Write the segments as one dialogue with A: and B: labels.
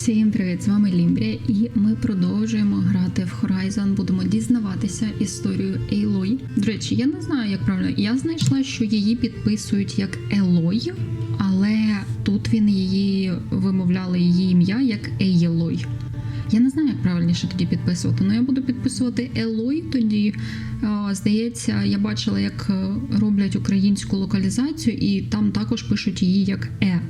A: Всім привіт, з вами Лімбрія, і ми продовжуємо грати в Horizon. Будемо дізнаватися історію Ейлой. До речі, я не знаю, як правильно. Я знайшла, що її підписують як Елой, але тут він її вимовляли її ім'я як Ейлой. Я не знаю, як правильніше тоді підписувати. але я буду підписувати Елой тоді. Здається, я бачила, як е, роблять українську локалізацію, і там також пишуть її як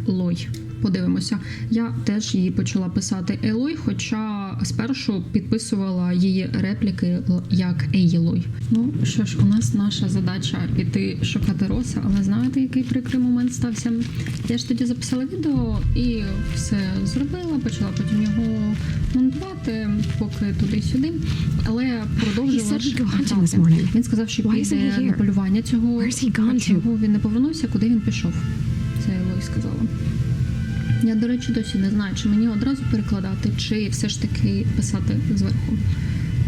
A: Елой. Подивимося. Я теж її почала писати Елой, хоча спершу підписувала її репліки як Ейлой. Ну що ж, у нас наша задача піти шукати Роса, але знаєте, який прикрий момент стався? Я ж тоді записала відео і все зробила, почала потім його монтувати, поки туди-сюди. Але продовжувала. Він сказав, що піде на полювання цього. Чого він не повернувся, куди він пішов? Це Елой сказала. Я, до речі, досі не знаю, чи мені одразу перекладати, чи все ж таки писати зверху.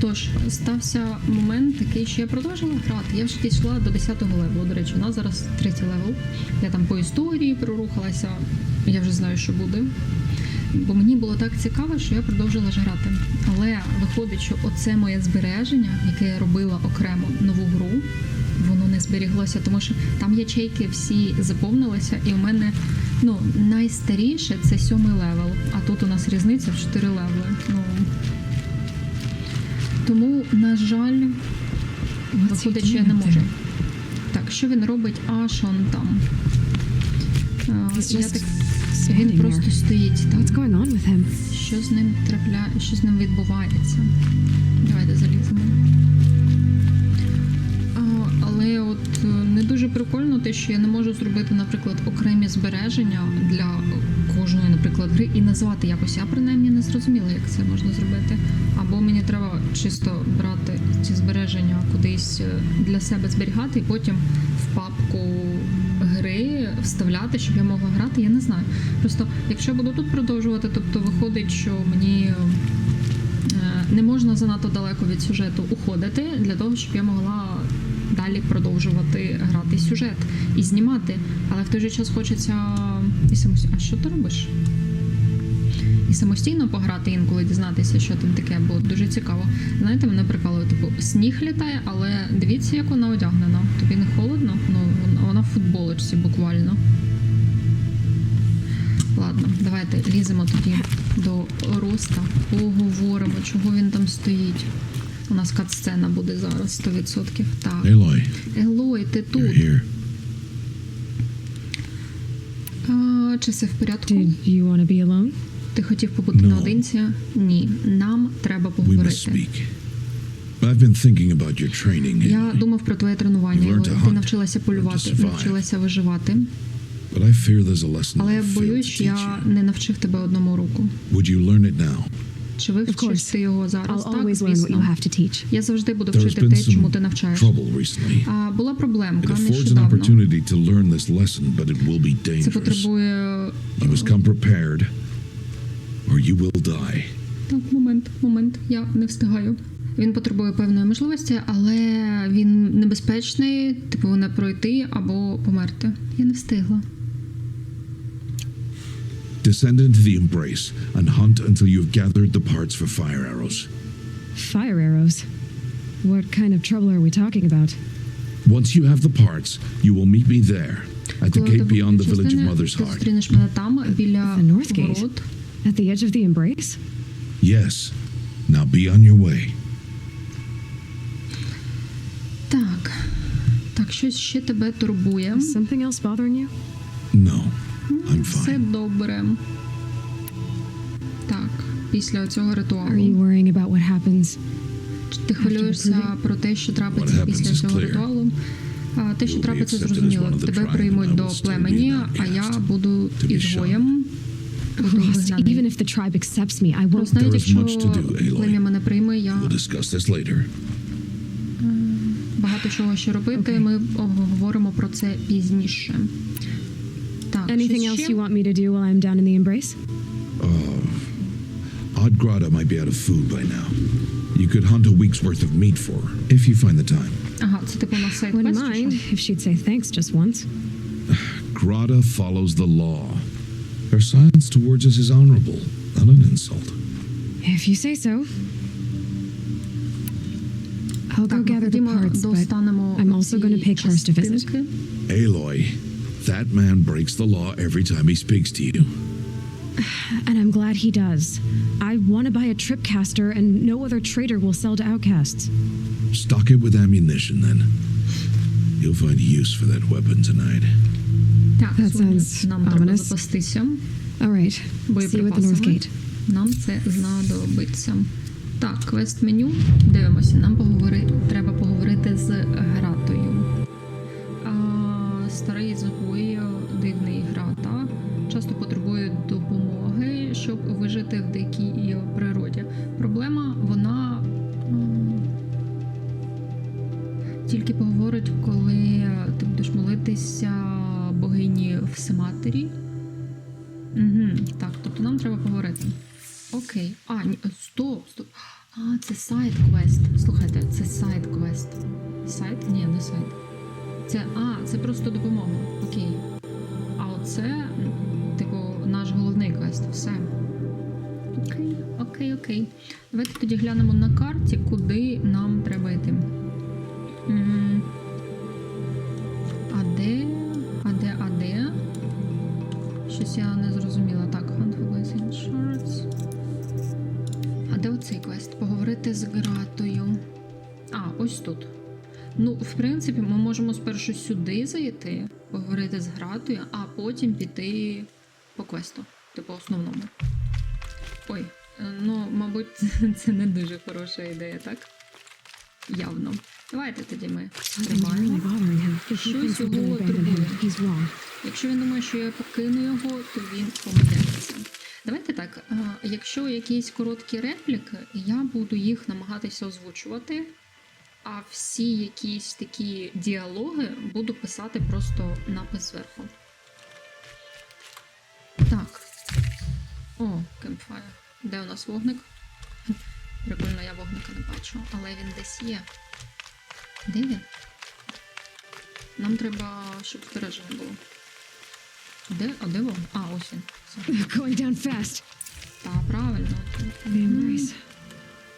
A: Тож, стався момент такий, що я продовжила грати. Я вже дійшла до 10-го левелу. До речі, у нас зараз третій левел. Я там по історії прорухалася, я вже знаю, що буде. Бо мені було так цікаво, що я продовжила ж грати. Але виходить, що оце моє збереження, яке я робила окремо нову гру, зберіглося, тому що там ячейки всі заповнилися, і у мене ну, найстаріше це сьомий левел, а тут у нас різниця в 4 левели. Ну, тому, на жаль, виходить, що я не можу. Так, що він робить аж он там? А, я так, він просто стоїть там.
B: What's going on with him?
A: Що з ним трапляє, що з ним відбувається? Давайте заліземо. Але от е, не дуже прикольно те, що я не можу зробити, наприклад, окремі збереження для кожної, наприклад, гри і назвати якось. Я принаймні не зрозуміла, як це можна зробити. Або мені треба чисто брати ці збереження кудись е, для себе зберігати, і потім в папку гри вставляти, щоб я могла грати. Я не знаю. Просто якщо я буду тут продовжувати, тобто виходить, що мені е, не можна занадто далеко від сюжету уходити для того, щоб я могла далі продовжувати грати сюжет і знімати. Але в той же час хочеться і самостійно. А що ти робиш? І самостійно пограти інколи дізнатися, що там таке, бо дуже цікаво. Знаєте, мене прикалує, типу, сніг літає, але дивіться, як вона одягнена. Тобі не холодно? Ну, вона- в футболочці буквально. Ладно, давайте ліземо тоді до Роста, поговоримо, чого він там стоїть. У нас кат-сцена буде зараз 100%. Так.
C: Aloy,
A: Елой, ти тут.
C: you're here.
A: А, чи все в порядку?
B: Did you want to be alone?
A: Ти хотів побути
C: No.
A: наодинці? Ні. Нам треба
C: We must
A: поговорити.
C: speak. I've been thinking about your training,
A: Я думав про твоє тренування. Елой. Ти навчилася полювати, навчилася виживати.
C: but I fear there's a lesson
A: Але я боюсь, що я не навчив тебе одному руку.
C: Would you learn it now?
A: Чи
B: course.
A: ти його зараз?
B: I'll
A: Так,
B: always learn what you
A: звісно.
B: have to teach.
A: Я завжди буду вчити те, чому ти навчаєш. А була проблемка нещодавно.
C: opportunity to learn this lesson, but it will be
A: Це потребує
C: You must come prepared, or you will die.
A: Так, момент, момент. Я не встигаю. Він потребує певної можливості, але він небезпечний, типу не пройти або померти. Я не встигла.
C: Descend into the embrace and hunt until you have gathered the parts for fire arrows.
B: Fire arrows. What kind of trouble are we talking about?
C: Once you have the parts, you will meet me there, at the
A: Коли
C: gate
A: ти
C: beyond the
A: будеш
C: village of
A: частини,
C: Mother's
A: ти
C: Heart.
A: зустрінеш мене там, біля
B: The North Gate?
A: ворот.
B: At the edge of the embrace?
C: Yes. Now be on your way.
A: Так. Так, щось ще тебе турбує.
B: Is something else bothering you?
C: No, I'm
A: Все добре. Так, після цього
B: Are you
A: ритуалу.
B: worrying about what happens?
A: Ти хвилюєшся про те, що трапиться
C: happens
A: після
C: is
A: цього
C: clear.
A: ритуалу. А те, що
C: You'll be
A: трапиться,
C: accepted as
A: зрозуміло.
C: of the
A: Тебе
C: tribe,
A: приймуть до
C: still be
A: племені, а я буду
C: to be
A: ізгоєм. Буду
B: Lost.
A: вигнаний.
B: Even if the tribe accepts me, I won't.
A: Просто навіть
C: There is
A: якщо
C: much to do, Aloy.
A: плем'я мене прийме, я
C: We'll discuss this later.
A: багато чого ще робити. Ми говоримо про це пізніше.
B: Anything else you want me to do while I'm down in the embrace?
C: Oh, Odd Grata might be out of food by now. You could hunt a week's worth of meat for her, if you find the time.
A: Aha,
B: Wouldn't mind if she'd say thanks just once.
C: Grata follows the law. Her silence towards us is honorable, not an insult.
B: If you say so. I'll go gather the parts, but I'm also
A: going
B: to pay Karst a visit.
C: Aloy, that man breaks the law every time he speaks to you.
B: And I'm glad he does. I want to buy a tripcaster, and no other trader will sell to outcasts.
C: Stock it with ammunition, then. You'll find use for that weapon tonight.
A: Так,
B: That
A: сьогодні
B: sounds
A: нам треба
B: ominous.
A: запастися.
B: All right. See you at the North
A: боєприпасами.
B: Gate.
A: Нам це знадобиться. Так, квест меню. Дивимося. Нам поговори... треба поговорити з гратою. А, старий згой, дивний грата. Часто потребує допомоги, щоб вижити в дикій природі. Проблема вона тільки поговорить, коли ти будеш молитися богині Всематері. Угу, так, тобто нам треба поговорити. Окей. А, ні, стоп, стоп. А, це сайт квест. Слухайте, це сайт квест. Сайт? Ні, не сайт. Це. А, це просто допомога. Окей. А оце, наш головний квест. Все. Окей, окей, окей. Давайте тоді глянемо на карті, куди нам треба йти. А де? А де, а де? Щось я не зрозуміла. Так, Hunt for Blazing Shards. А де оцей квест? Поговорити з Гратою. А, ось тут. Ну, в принципі, ми можемо спершу сюди зайти, поговорити з Гратою, а потім піти по квесту, типу основному. Ой, е, ну, мабуть, це не дуже хороша ідея, так? Явно. Давайте тоді ми тримаємо. Щось його турбує. Якщо він думає, що я покину його, то він помиляється. Давайте так, е, якщо якісь короткі репліки, я буду їх намагатися озвучувати, а всі якісь такі діалоги буду писати просто напис зверху. О, кемпфайр. Де у нас вогник? Прикольно, я вогника не бачу, але він десь є. Де він? Нам треба, щоб збереження було. Де? А де вогник? А, ось він. Все.
B: Going down fast.
A: Та, правильно.
B: Memories.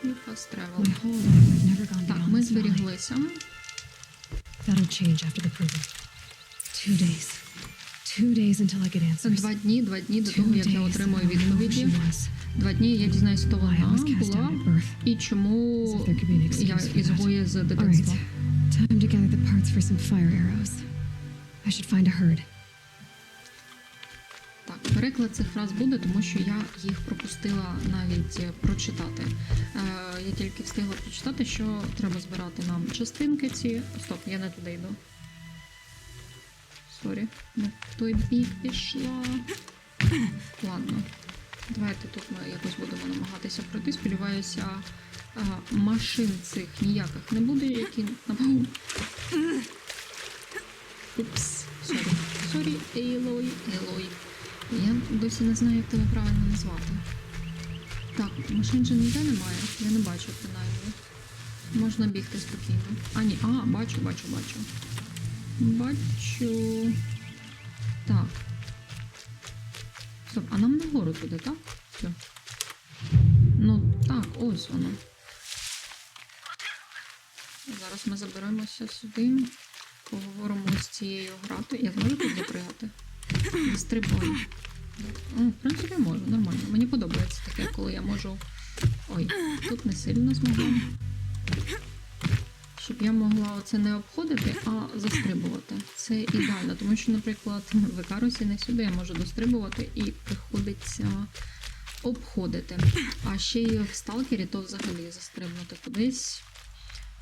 A: І fast travel.
B: My whole life I've never gone
A: Так, ми зберіглися.
B: That'll change after the proving. Two days.
A: Два дні, два дні до того, як я отримую відповіді. Два дні я дізнаюся, хто вона була і чому я
B: for
A: ізгоє з дитинства.
B: Time to gather the parts for some fire arrows. I should find a herd.
A: Так, переклад цих фраз буде, тому що я їх пропустила навіть е, прочитати. Е, я тільки встигла прочитати, що треба збирати нам частинки ці. Стоп, я не туди йду. Сорі, не в той бік пішла. Ладно. Давайте тут ми якось будемо намагатися пройти. Сподіваюся, машин цих ніяких не буде, які. нам- Упс, сорі. Сорі, Ейлой, Ейлой. Я досі не знаю, як тебе правильно назвати. Так, машин же ніде немає. Я не бачу принаймні. Можна бігти спокійно. А, ні, а, бачу, бачу, бачу. Бачу. Так. Стоп, а нам нагору туди, так? Все. Ну, так, ось воно. Зараз ми заберемося сюди. Поговоримо з цією грати. Я зможу тут запригати? Стрибаю. Ну, в принципі, можу, нормально. Мені подобається таке, коли я можу. Ой, тут не сильно змогла. Щоб я могла оце не обходити, а застрибувати. Це ідеально, тому що, наприклад, в Ікарусі не сюди я можу дострибувати і приходиться обходити. А ще й в сталкері то взагалі застрибнути кудись.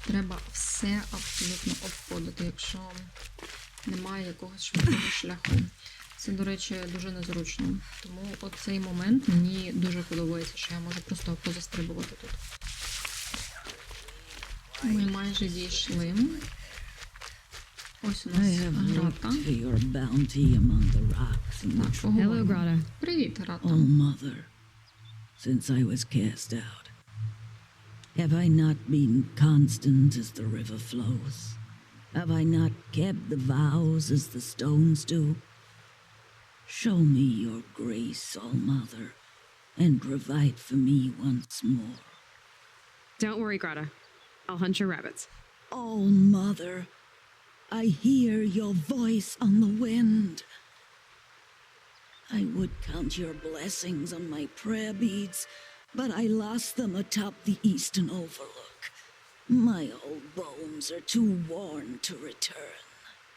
A: Треба все абсолютно обходити, якщо немає якогось швидкого шляху. Це, до речі, дуже незручно. Тому оцей момент мені дуже подобається, що я можу просто позастрибувати тут. Ми майже дійшли. Ось у
D: I
A: нас
D: have
A: грата.
D: looked for your bounty among the rocks in the
A: Так,
D: tr-
B: Hello,
A: поговоримо.
B: Grata.
A: Привіт, грата.
D: All mother, since I was cast out. Have I not been constant as the river flows? Have I not kept the vows as the stones do? Show me your grace, All Mother, and provide for me once more.
B: Don't worry, Greta. I'll hunt your rabbits.
D: Oh, Mother, I hear your voice on the wind. I would count your blessings on my prayer beads, but I lost them atop the eastern overlook. My old bones are too worn to return.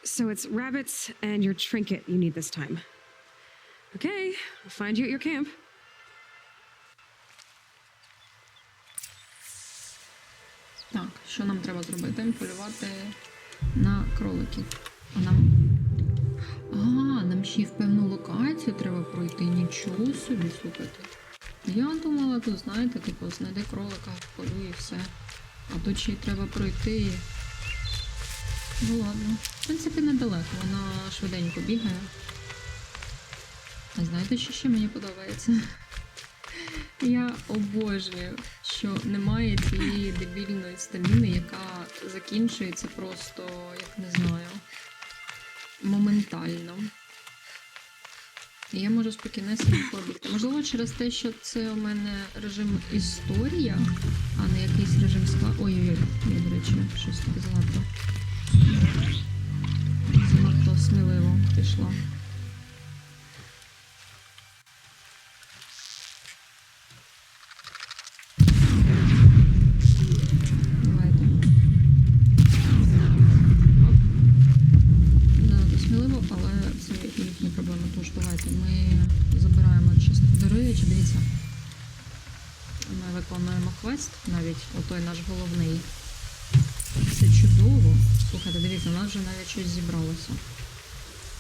B: So it's rabbits and your trinket you need this time. Okay, I'll find you at your camp.
A: Що нам треба зробити? Полювати на кроликів. А нам. А, нам ще й в певну локацію треба пройти. Нічого собі, слухайте. Я думала, тут, знаєте, типу, знайди кролика в полю і все. А тут ще й треба пройти. Ну ладно. В принципі, недалеко, вона швиденько бігає. А знаєте, що ще мені подобається? Я обожнюю, що немає цієї дебільної стаміни, яка закінчується просто, як не знаю, моментально. І я можу спокійнесенько бігти. Можливо, через те, що це у мене режим історія, а не якийсь режим скла. Ой-ой-ой, я, до речі, щось занадто. Занадто сміливо пішла. Навіть наш головний. Це чудово. Слухайте, дивіться, у нас вже навіть щось зібралося.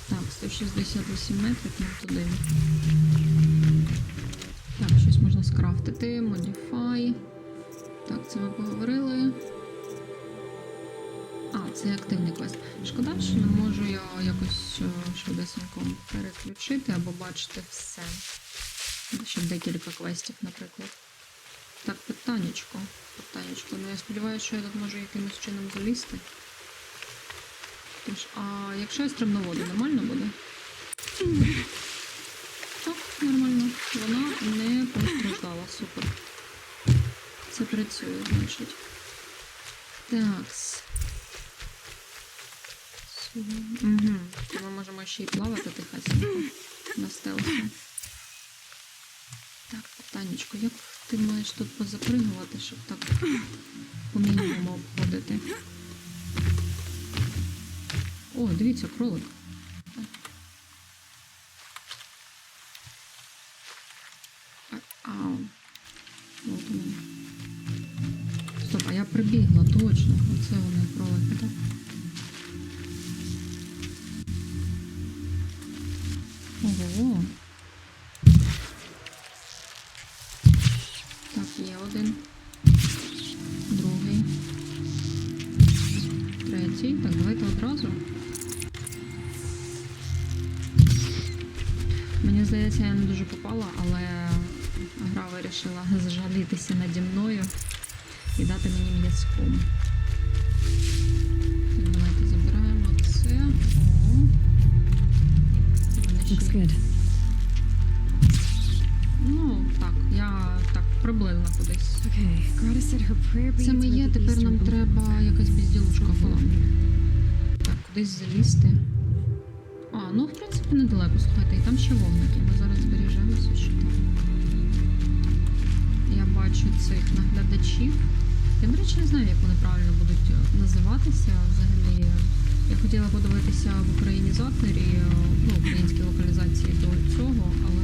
A: Так, 168 метрів нам туди. Так, щось можна скрафтити. Modify. Так, це ми поговорили. А, це активний квест. Шкода, що не можу я якось е, швидесенько переключити або бачити все. Щоб декілька квестів, наприклад. Так, питаннячко. Питаннячко. Ну я сподіваюся, що я тут можу якимось чином залізти. Тож, а якщо я стрибну воду, нормально буде? Так, нормально. Вона не постраждала. Супер. Це працює, значить. Такс. Угу. Ми можемо ще й плавати тихесенько на стелсі. Так, питаннячко, як ти маєш тут позапригувати, щоб так по мінімуму обходити? О, дивіться, кролик. Ау. От у мене. Стоп, а я прибігла, точно. Оце вони кролики, так? Ого. Вирішила зжалітися наді мною і дати мені м'язком. Давайте забираємо це.
B: Looks good.
A: Ну, так, я так приблизно кудись. Це ми є, тепер нам треба якась безділушка була. Так, кудись залізти. А, ну в принципі недалеко, слухайте, і там ще вогники. Ми зараз збережемося, що там. Бачу цих наглядачів. Я, до речі, не знаю, як вони правильно будуть е, називатися. Взагалі, я хотіла подивитися в українізаторі, е, ну, українській локалізації до цього, але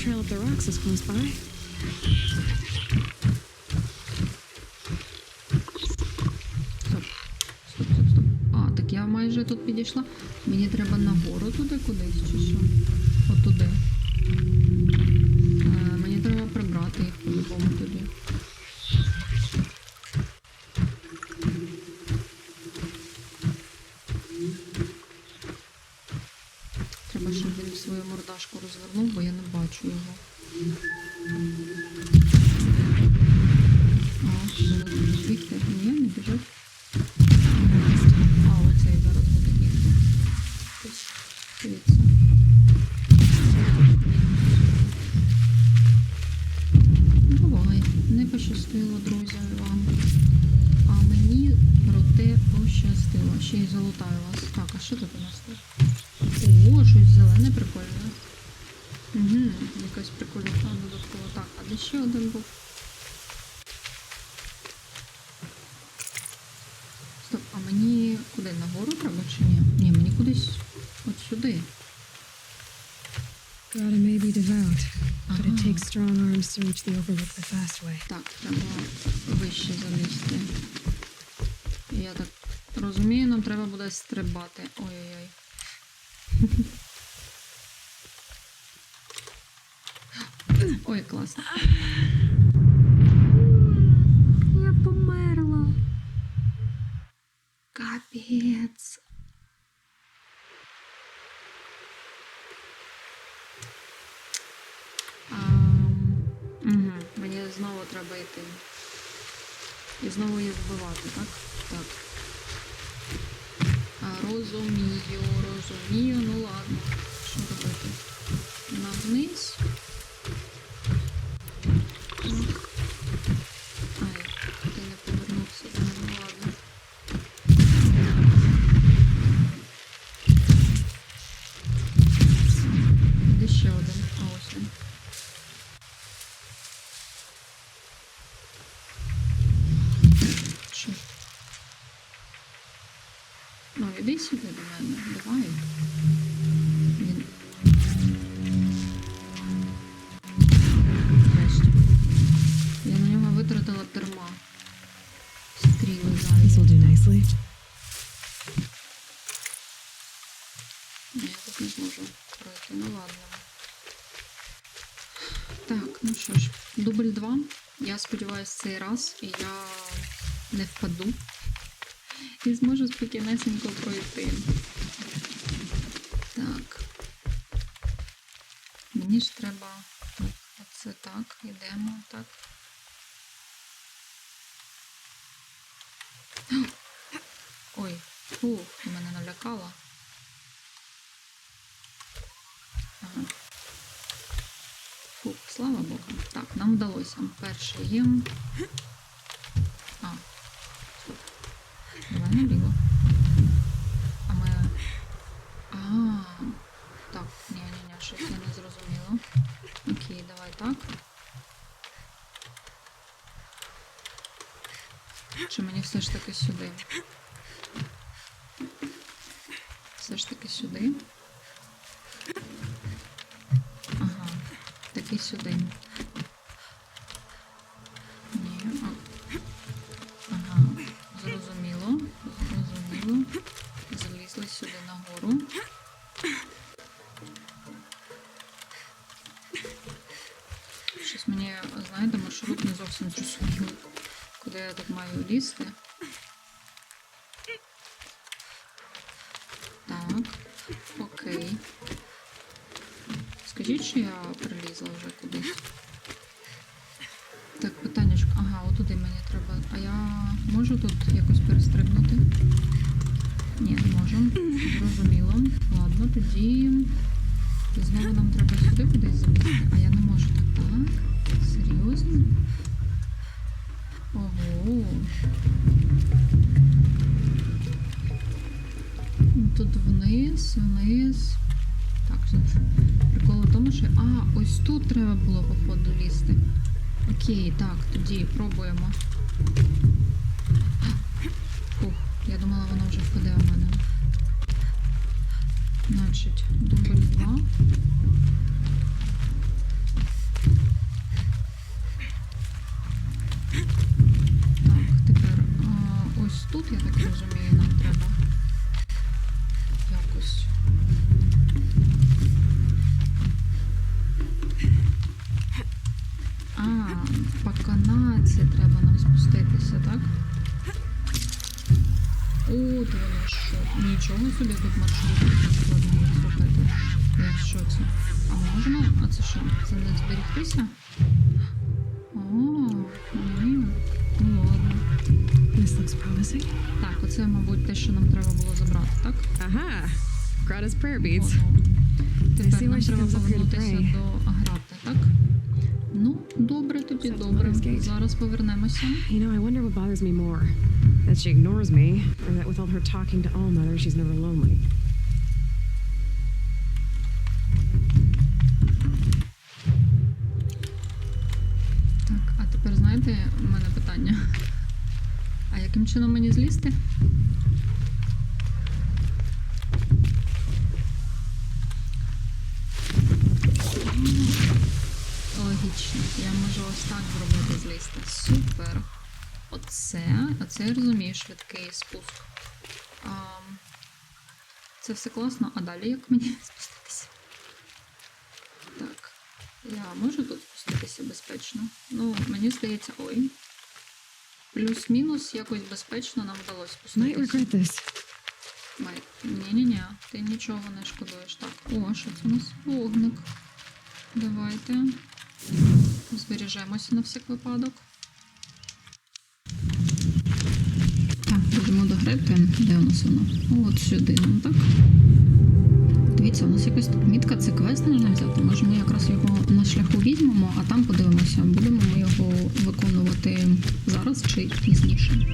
B: trail up the rocks is close by.
A: А, так я майже тут підійшла. Мені треба нагору туди кудись, чи що? От туди. Е, мені треба прибрати їх по-любому Дивіться. Буває. Не пощастило, друзям вам. А мені проте пощастило. Ще й золотаю вас. Так, а що тут у нас тут? О, щось зелене прикольне. Угу, якась прикольна там додаткова. Так, а де ще один був? Стоп, а мені куди? Нагору треба чи ні? Ні, мені кудись от сюди.
B: Gotta may be devout, but it takes strong arms to reach the overlook the fast way.
A: Так, треба вище залізти. Я так розумію, нам треба буде стрибати. Ой-ой-ой. Ой, класно. Знову. І знову її вбивати, так? Так. Розумію, розумію, ну ладно. Що робити? На вниз. Так. Ай, ти не повернувся до мене, ну ладно. Де ще один? А ось він. Що? Ну, іди сюди до мене. Давай. Я на нього витратила терма. Стріли. Ні, я тут не зможу пройти. Ну ладно. Так, ну що ж, дубль 2. Я сподіваюся, цей раз і я не впаду. І зможу спокійнесенько пройти. Так. Мені ж треба. Оце так, йдемо, так. Ой, фу, мене налякала. Ага. Фух, слава Богу. Так, нам вдалося. Перший є. А. стоп. Давай наліво. А ми. А. Так, ні-ні-ні, щось я не зрозуміла. Окей, давай так. Чи мені все ж таки сюди? Все ж таки сюди. Ага, таки сюди. Ні. Ага, зрозуміло, зрозуміло. Залізли сюди нагору. Щось мені, знаєте, маршрут не зовсім зрозуміло, куди я тут маю лізти. Так, окей. Скажіть, що я прилізла вже кудись. Так, питаннячко. Ага, отуди мені треба. А я можу тут якось перестрибнути? Ні, не можу. Зрозуміло. Ладно, тоді. Знову нам треба сюди кудись залізти. А я не можу так. Так? Серйозно? Ого. Тут вниз, вниз. Так, прикол в тому, що. А, ось тут треба було походу лізти. Окей, так, тоді пробуємо. Фух, я думала, воно вже впаде у мене. Значить, дубль 2. Собі тут маршрут складний, слухайте. Я в шоці. А можна? А це що? Це не зберігтися? О, ні. Ну ладно.
B: This looks promising.
A: Так, оце, мабуть, те, що нам треба було забрати, так?
B: Aha! Greta's prayer beads.
A: Тепер нам треба повернутися до грати, так? Ну, добре, тоді добре. Зараз повернемося.
B: You know, I wonder what bothers me more that she ignores me, or that with all her talking to All Mother, she's never lonely.
A: Так, а тепер знаєте, у мене питання. А яким чином мені злізти? Оце швидкий спуск. Це все класно, а далі як мені спуститися? Так. Я можу тут спуститися безпечно? Ну, мені здається, ой. Плюс-мінус якось безпечно нам вдалося спуститися.
B: regret this.
A: Май. Ні-ні-ні, ти нічого не шкодуєш. Так, о, що це у нас? Вогник. Давайте. Збережемося на всяк випадок. Будемо. Де у нас воно? От сюди нам, так? Дивіться, у нас якась тут мітка, це квест можна взяти. Може ми якраз його на шляху візьмемо, а там подивимося, будемо ми його виконувати зараз чи пізніше.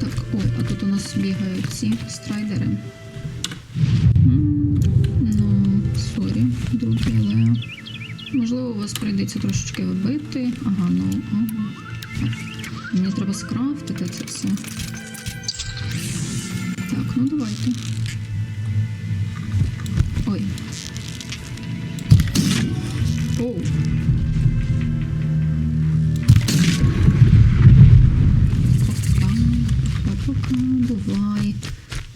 A: Так, ой, а тут у нас бігають ці страйдери. Ну, сорі, друзі, але можливо у вас прийдеться трошечки вибити. Ага, ну ага. Мені треба скрафтити це все. Ну давайте. Ой. Оу. Бувай.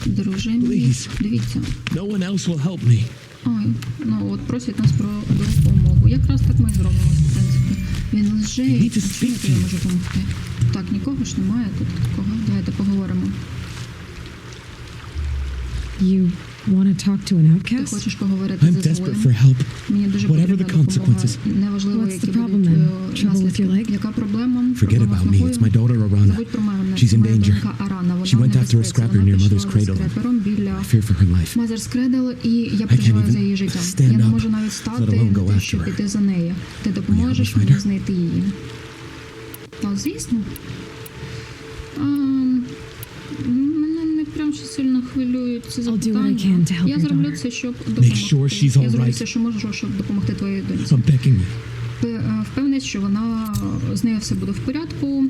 A: Друже мій. Дивіться.
C: No one else will help me.
A: Ой, ну от просять нас про допомогу. Якраз так ми і зробимо, в принципі. Він
C: need
A: А чим я можу допомогти? Так, нікого ж немає тут такого. Давайте поговоримо.
B: You want to talk to an
A: Ти
B: outcast?
A: хочеш поговорити
C: I'm
A: з
C: desperate
A: ізгоєм?
C: for help.
A: Мені дуже
C: Whatever
A: потрібна
C: the
A: допомога.
C: consequences.
A: Неважливо,
B: What's
A: які
B: the problem
A: будуть
B: then?
A: е,
B: Trouble with
A: наслідки.
B: your leg?
A: Яка проблема?
C: Forget
A: Проблема з
C: about me.
A: ногою?
C: It's my daughter Arana.
A: Забудь про мене.
C: She's
A: Це
C: in
A: моя
C: danger.
A: донька Арана. Вона
C: She
A: в
C: went after a
A: небезпеці.
C: scrapper
A: Вона
C: near
A: пішла
C: Mother's
A: за
C: cradle.
A: скрепером біля
C: I fear for her life.
A: Мазер Скредел, і я
C: can't
A: переживаю
C: even
A: за її життя.
C: stand
A: Я не
C: up,
A: можу навіть
C: let
A: стати,
C: alone go
A: не те, щоб
C: after her.
A: піти за нею. Ти допоможеш
C: find
A: мені
C: her?
A: знайти її. Та, звісно. А, мене ще сильно хвилюють ці
B: I'll do what I
A: запитання.
B: can to help
A: Я зроблю це, щоб допомогти. Я зроблю
C: all
A: все, що можу, щоб допомогти твоїй доньці.
C: I'm begging you.
A: Пе- е, Впевнений, що вона з нею все буде в порядку.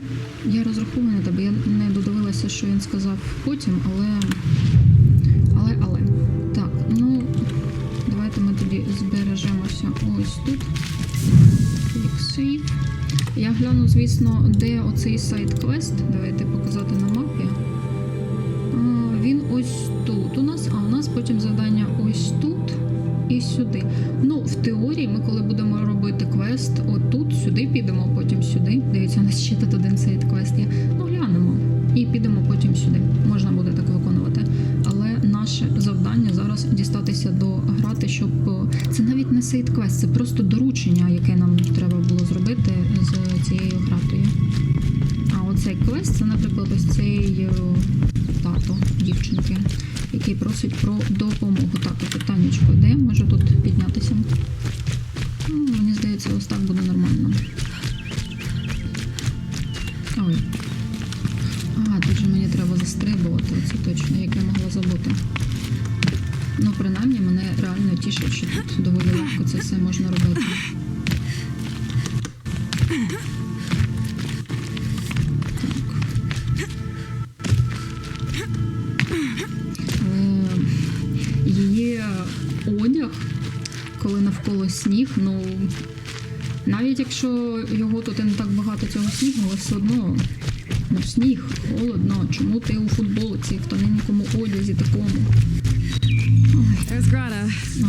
A: Я розраховую на тебе. Я не додивилася, що він сказав потім, але. Але, але. Так, ну давайте ми тоді збережемося ось тут. Я гляну, звісно, де оцей сайт-квест. Давайте показати на мапі. Він ось тут у нас, а у нас потім завдання ось тут і сюди. Ну, в теорії, ми коли будемо робити квест, отут, сюди підемо, потім сюди. Дивіться, у нас ще тут один сайт квест є. Ну, глянемо. І підемо потім сюди. Можна буде так виконувати. Але наше завдання зараз дістатися до грати, щоб е, це навіть не сайт квест, це просто доручення, яке нам треба було зробити з цією гратою. А оцей квест це, наприклад, ось цей е, тато дівчинки, який просить про допомогу. Так, а питаннячко, де я можу тут піднятися? Ну, мені здається, ось так буде нормально. Ой. А, тут же мені треба застрибувати, це точно, як я могла забути. Ну, принаймні, мене реально тішить, що тут доволі легко це все можна робити. Коли навколо сніг, ну навіть якщо його тут і не так багато цього снігу, але все одно ну, сніг, холодно. Чому ти у футболці, в тоненькому одязі такому?
B: There's Grata,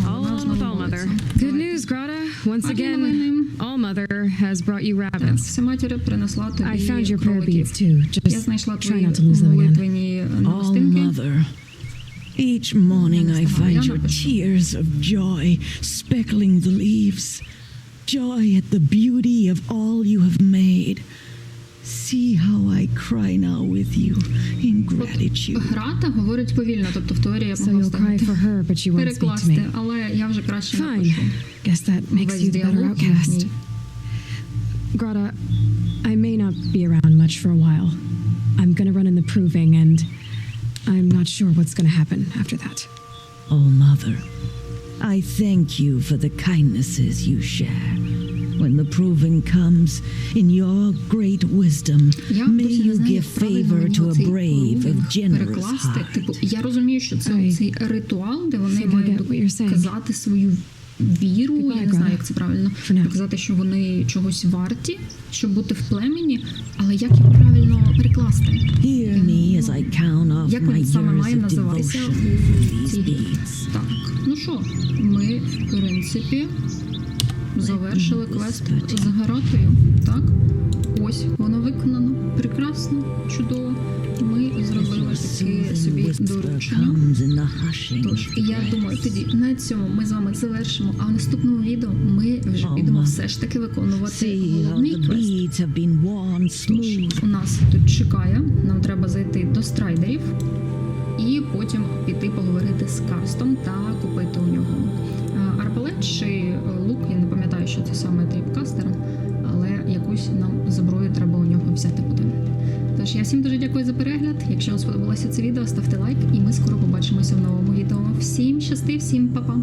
B: all alone with All Mother. Good news, Grata. Once again. All Mother has brought you rabbits.
A: вся матір принесла тобі
B: I found your prayer beads too.
A: Я
B: Just
A: знайшла
B: try
A: твої
B: not to lose them again.
D: All. Mother. Each morning I find your tears of joy speckling the leaves. Joy at the beauty of all you have made. See how I cry now with you in gratitude.
A: Грата говорить повільно, тобто в теорії я б
B: so
A: могла
B: you'll cry
A: встигнути
B: for her, but you won't speak to
A: перекласти,
B: me.
A: але я вже краще
B: Fine.
A: напишу.
B: Guess that makes
A: Весь
B: you the better
A: діалог
B: outcast.
A: їхній.
B: Grata, I may not be around much for a while. I'm gonna run in the proving, and I'm not sure what's going to happen after that.
D: Oh, Mother, I thank you for the kindnesses you share. When the proving comes, in your great wisdom,
A: Я
D: may
A: досі не
D: you
A: знаю,
D: give
A: як правильно
D: favor
A: мені
D: to a
A: оцей
D: brave
A: пroving
D: of generous
A: перекласти.
D: heart.
A: Типу, я розумію, що це
B: I
A: цей ритуал, де вони
B: think I
A: мають
B: get what you're saying.
A: доказати свою Віру. Я не знаю, як це правильно доказати, що вони чогось варті, щоб бути в племені. Але як його правильно перекласти? Як він саме має називатися у цій. Так, ну що, ми, в принципі, завершили квест з гаротою. Так, ось воно виконано. Прекрасно, чудово. Ми зробили таке собі доручення. Тож я думаю, тоді на цьому ми з вами завершимо. А в наступному відео ми вже підемо все ж таки виконувати головний квест. Тож у нас тут чекає. Нам треба зайти до страйдерів і потім піти поговорити з Карстом та купити у нього е, арбалет чи лук. Я не пам'ятаю, що це саме тріпкастер, якусь нам зброю треба у нього взяти буде. Тож я всім дуже дякую за перегляд. Якщо вам сподобалося це відео, ставте лайк, і ми скоро побачимося в новому відео. Всім щасти, всім па-па!